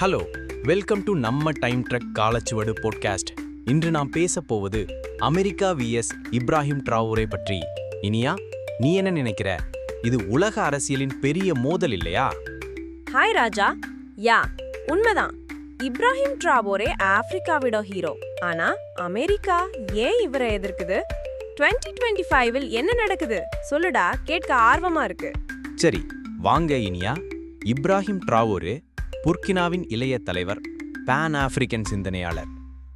Hello welcome to நம்ம time trek Kalachuvadu podcast இன்று நாம் பேச போவது அமெரிக்கா விஎஸ் இப்ராஹிம் ட்ராவோரே பற்றி. இனியா நீ என்ன நினைக்கிற? இது உலக அரசியலின் பெரிய மோதல் இல்லையா? ஹாய் ராஜா. யா உண்மைதான். இப்ராஹிம் ட்ராவோரே ஆப்பிரிக்காவிட ஹீரோ ஆனா அமெரிக்கா ஏன் இவரை எதிர்க்குது? 2025 டுவெண்ட்டி ஃபைவில் என்ன நடக்குது? சொல்லுடா கேட்க ஆர்வமா இருக்கு. சரி வாங்க இனியா. இப்ராஹிம் ட்ராவோரே புர்கினாவின் இளைய தலைவர் பான் ஆப்பிரிக்கன் சிந்தனையாளர்.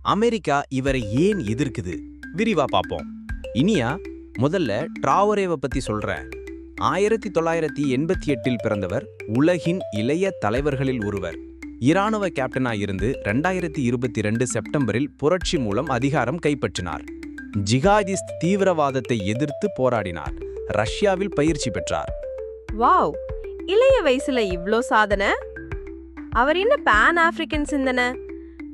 அமெரிக்கா இவரை ஏன் எதிர்க்குது? விரிவா பார்ப்போம். இனியா முதல்ல ட்ராவரேவை பத்தி சொல்றேன். ஆயிரத்தி தொள்ளாயிரத்தி எண்பத்தி எட்டில் பிறந்தவர் உலகின் இளைய தலைவர்களில் ஒருவர். இராணுவ கேப்டனா இருந்து ரெண்டாயிரத்தி இருபத்தி ரெண்டு செப்டம்பரில் புரட்சி மூலம் அதிகாரம் கைப்பற்றினார். ஜிகாதிஸ்ட் தீவிரவாதத்தை எதிர்த்து போராடினார். ரஷ்யாவில் பயிற்சி பெற்றார். வாவ்! இளைய வயசுல இவ்ளோ சாதனை? அவர் என்ன பான் ஆப்பிரிக்கன் சிந்தனை?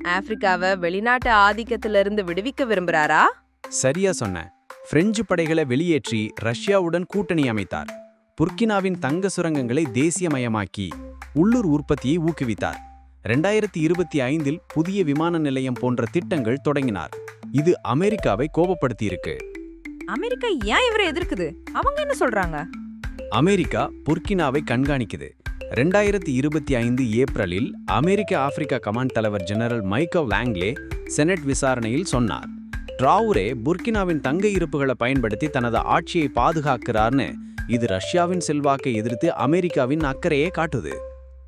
ஆப்பிரிக்காவை வெளிநாட்டு ஆதிக்கத்துல இருந்து விடுவிக்க விரும்புறாரா? சரியா சொன்ன. பிரெஞ்சு படைகளை வெளியேற்றி ரஷ்யாவுடன் கூட்டணி அமைத்தார். புர்கினாவின் தங்க சுரங்கங்களை தேசியமயமாக்கி உள்ளூர் உற்பத்தியை ஊக்குவித்தார். ரெண்டாயிரத்தி இருபத்தி ஐந்தில் புதிய விமான நிலையம் போன்ற திட்டங்கள் தொடங்கினார். இது அமெரிக்காவை கோபப்படுத்தியிருக்கு. அமெரிக்கா ஏன் இவரை எதிர்க்குது? அவங்க என்ன சொல்றாங்க? அமெரிக்கா புர்கினாவை கண்காணிக்குது. ரெண்டாயிரத்தி இருபத்தி ஐந்து ஏப்ரலில் அமெரிக்க ஆப்பிரிக்கா கமாண்ட் தலைவர் ஜெனரல் மைக்கேல் லாங்லே செனட் விசாரணையில் சொன்னார். ட்ராவுரே புர்கினாவின் தங்க இருப்புகளை பயன்படுத்தி தனது ஆட்சியை பாதுகாக்கிறார்னு இது ரஷ்யாவின் செல்வாக்கை எதிர்த்து அமெரிக்காவின் அக்கறையே காட்டுது.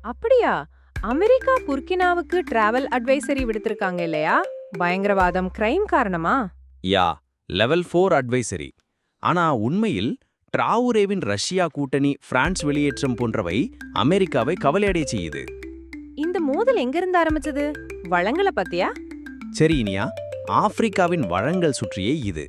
அப்படியா? அமெரிக்கா புர்கினாவுக்கு டிராவல் அட்வைசரி விடுத்திருக்காங்க இல்லையா? பயங்கரவாதம் கிரைம் காரணமா? யா லெவல் ஃபோர் அட்வைசரி ஆனா உண்மையில் ட்ராவுரேவின் ரஷ்யா கூட்டணி பிரான்ஸ் வெளியேற்றம் போன்றவை அமெரிக்காவை கவலையடைய செய்யுது. இந்த மோதல் எங்க இருந்து ஆரம்பிச்சது? வளங்கள பத்தியா? சரி இனியா. ஆப்பிரிக்காவின் வழங்கல் சுற்றியே இது.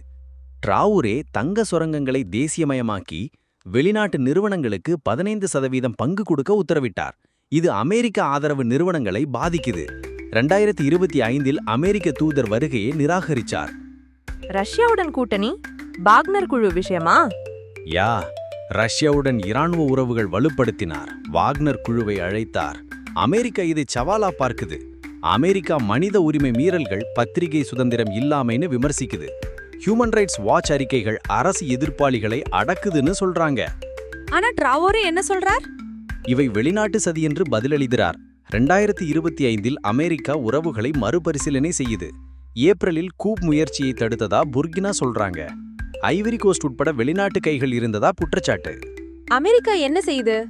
ட்ராவுரே தங்க சுரங்கங்களை தேசியமயமாக்கி வெளிநாட்டு நிறுவனங்களுக்கு பதினைந்து சதவீதம் பங்கு கொடுக்க உத்தரவிட்டார். இது அமெரிக்க ஆதரவு நிறுவனங்களை பாதிக்குது. ரெண்டாயிரத்தி இருபத்தி ஐந்தில் அமெரிக்க தூதர் வருகையை நிராகரிச்சார். ரஷ்யாவுடன் கூட்டணி? பாக்னர் குழு விஷயமா? யா ரஷ்யாவுடன் இராணுவ உறவுகள் வலுப்படுத்தினார். வாக்னர் குழுவை அழைத்தார். அமெரிக்கா இதை சவாலா பார்க்குது. அமெரிக்கா மனித உரிமை மீறல்கள் பத்திரிகை சுதந்திரம் இல்லாமைன்னு விமர்சிக்குது. ஹியூமன் ரைட்ஸ் வாட்ச் அறிக்கைகள் அரசு எதிர்ப்பாளிகளை அடக்குதுன்னு சொல்றாங்க. ஆனா டிராவோரே என்ன சொல்றார்? இவை வெளிநாட்டு சதி என்று பதிலளிக்கிறார். ரெண்டாயிரத்தி இருபத்தி ஐந்தில் அமெரிக்கா உறவுகளை மறுபரிசீலனை செய்யுது. ஏப்ரலில் கூப் முயற்சியை தடுத்ததா புர்கினா சொல்றாங்க. ஐவரி கோஸ்ட் உட்பட வெளிநாட்டு கைகள் இருந்ததா குற்றச்சாட்டு? அமெரிக்கா என்ன செய்யுது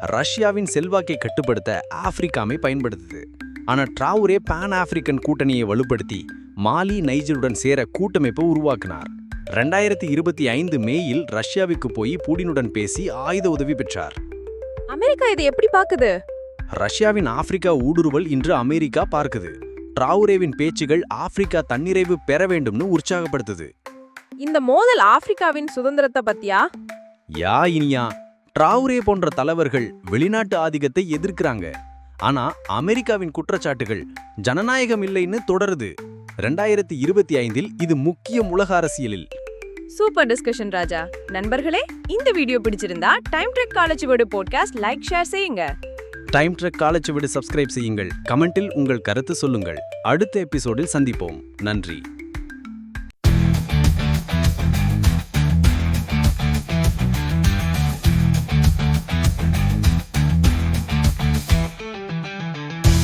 ரஷ்யாவின் செல்வாக்கை கட்டுப்படுத்த ஆப்பிரிக்காமை பயன்படுத்துது. ஆனா ட்ராவுரே பான் ஆப்பிரிக்கன் கூட்டணியை வலுப்படுத்தி மாலி நைஜருடன் சேர கூட்டமைப்பை உருவாக்கினார். ரெண்டாயிரத்தி இருபத்தி ஐந்து மேயில் ரஷ்யாவுக்கு போய் பூடினுடன் பேசி ஆயுத உதவி பெற்றார். அமெரிக்கா இதை எப்படி பாக்குது ரஷ்யாவின் ஆப்பிரிக்கா ஊடுருவல் இன்று அமெரிக்கா பார்க்குது. ட்ராவுரேவின் பேச்சுகள் ஆப்பிரிக்கா தன்னிறைவு பெற வேண்டும்னு உற்சாகப்படுத்துது. இந்த மோதல் ஆப்பிரிக்காவின் சுதந்திரத்தை பத்தியா? யா இனியா. ட்ராவுரே போன்ற தலைவர்கள் வெளிநாட்டு ஆதிக்கத்தை எதிர்க்கிறாங்க. ஆனா அமெரிக்காவின் குற்றச்சாட்டுகள் ஜனநாயகம் இல்லைன்னு தொடருது. ரெண்டாயிரத்தி இருபத்தி ஐந்தில் இது முக்கிய உலக அரசியலில். Super discussion Raja. நண்பர்களே இந்த வீடியோ பிடிச்சிருந்தா டைம் ட்ரெக் காலேஜ் வேர்டு போட்காஸ்ட் லைக் ஷேர் செய்யுங்க. டைம் ட்ரெக் காலச்சுவடு சப்ஸ்கிரைப் செய்யுங்கள். கமெண்டில் உங்கள் கருத்து சொல்லுங்கள். அடுத்த எபிசோடில் சந்திப்போம். நன்றி.